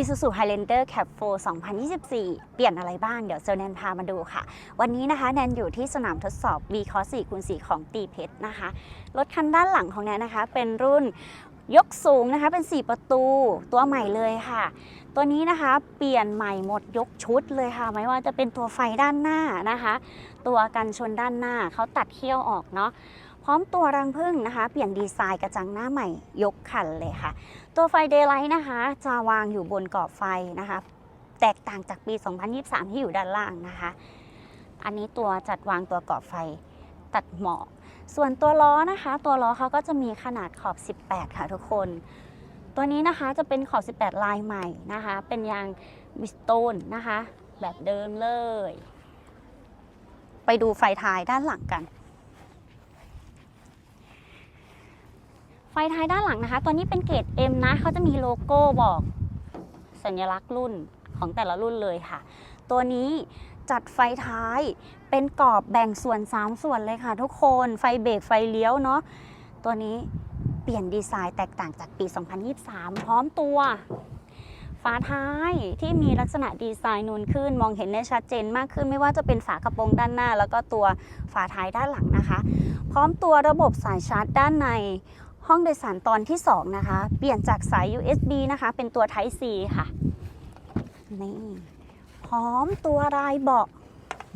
Isuzu Highlander Cap 4 2024 เปลี่ยนอะไรบ้าง เดี๋ยวเซลแนนพามาดูค่ะ วันนี้นะคะแนนอยู่ที่สนามทดสอบ V Cross 4คูณ4ของตีเพชรนะคะ รถคันด้านหลังของแนนนะคะ เป็นรุ่นยกสูงนะคะเป็น 4 ประตูตัวใหม่เลยค่ะ ตัวนี้นะคะเปลี่ยนใหม่หมดยกชุดเลยค่ะ ไม่ว่าจะเป็นตัวไฟด้านหน้านะคะ ตัวกันชนด้านหน้าเขาตัดเขี้ยวออกเนาะ พร้อมตัวรังผึ้งนะคะ เปลี่ยนดีไซน์กระจังหน้าใหม่ยกคันเลยค่ะ ตัวไฟเดย์ไลท์นะคะ จะวางอยู่บนกรอบไฟนะคะ แตกต่างจากปี 2023 ที่อยู่ด้านล่างนะคะ อันนี้ตัวจัดวางตัวกรอบไฟตัดหมอกส่วนตัวล้อนะคะ ตัวล้อเขาก็จะมีขนาดขอบ 18 ค่ะทุกคน ตัวนี้นะคะจะเป็นขอบ 18 ลายใหม่นะคะ เป็นยางวิสโตนนะคะ แบบเดิมเลย ไปดูไฟท้ายด้านหลังกัน ฟท้ายด้านหลังนะคะ ตัวนี้เป็นเกรด M นะเขาจะมีโลโก้บอก สัญลักษณ์รุ่นของแต่ละรุ่นเลยค่ะ ตัวนี้จัดไฟท้ายเป็นกรอบแบ่งส่วน 3 ส่วนเลยค่ะ ทุกคนไฟเบรกไฟเลี้ยวเนาะตัวนี้เปลี่ยนดีไซน์แตกต่างจากปี 2023 พร้อมตัว ฝาท้ายที่มีลักษณะดีไซน์นูนขึ้น มองเห็นได้ชัดเจนมากขึ้น ไม่ว่าจะเป็นฝากระโปรงด้านหน้า แล้วก็ตัวฝาท้ายด้านหลังนะคะ พร้อมตัวระบบสายชาร์จด้านใน ห้องโดยสารตอนที่ 2 นะคะ เปลี่ยนจากสาย USB นะคะ เป็นตัว Type C ค่ะ นี่พร้อมตัวรายเบาะ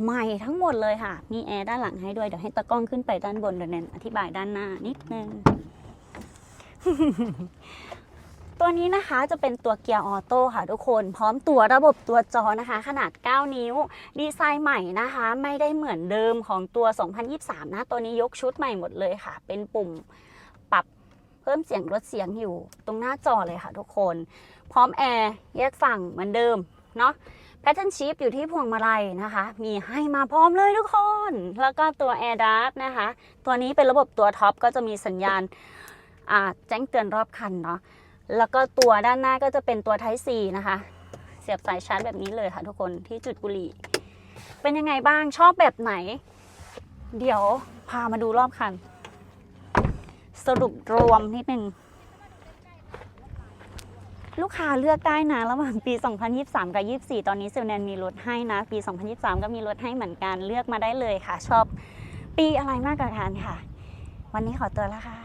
ใหม่ทั้งหมดเลยค่ะ มีแอร์ด้านหลังให้ด้วย เดี๋ยวให้ตะกล้องขึ้นไปด้านบนเดี๋ยวแนนอธิบายด้านหน้านิดนึง ตัวนี้นะคะจะเป็นตัวเกียร์ออโต้ค่ะทุกคน พร้อมตัวระบบตัวจอนะคะ ขนาด 9 นิ้ว ดีไซน์ใหม่นะคะ ไม่ได้เหมือนเดิมของตัว 2023 นะ ตัวนี้ยกชุดใหม่หมดเลยค่ะ เป็นปุ่มปรับ เพิ่มเสียงลดเสียงอยู่ตรงหน้าจอเลยค่ะทุกคน พร้อมแอร์แยกฝั่งเหมือนเดิมเนาะแพทเทิร์นชิพอยู่ที่พวงมาลัยนะคะ มีให้มาพร้อมเลยทุกคน แล้วก็ตัว Air d r a f นะคะ ตัวนี้เป็นระบบตัวท็อปก็จะมีสัญญาณแจ้งเตือนรอบคันเนาะแล้วก็ตัวด้านหน้าก็จะเป็นตัว Type C นะคะ เสียบสายชาร์จแบบนี้เลยค่ะทุกคนที่จุดบุหรี่ เป็นยังไงบ้างชอบแบบไหน เดี๋ยวพามาดูรอบคัน สรุปรวมนิดนึง ลูกค้าเลือกได้นะ ระหว่างปี 2023 กับ 24 ตอนนี้เซลแนนมีลดให้นะ ปี 2023 ก็มีลดให้เหมือนกันเลือกมาได้เลยค่ะ ชอบปีอะไรมากกว่ากันค่ะ วันนี้ขอตัวแล้วค่ะ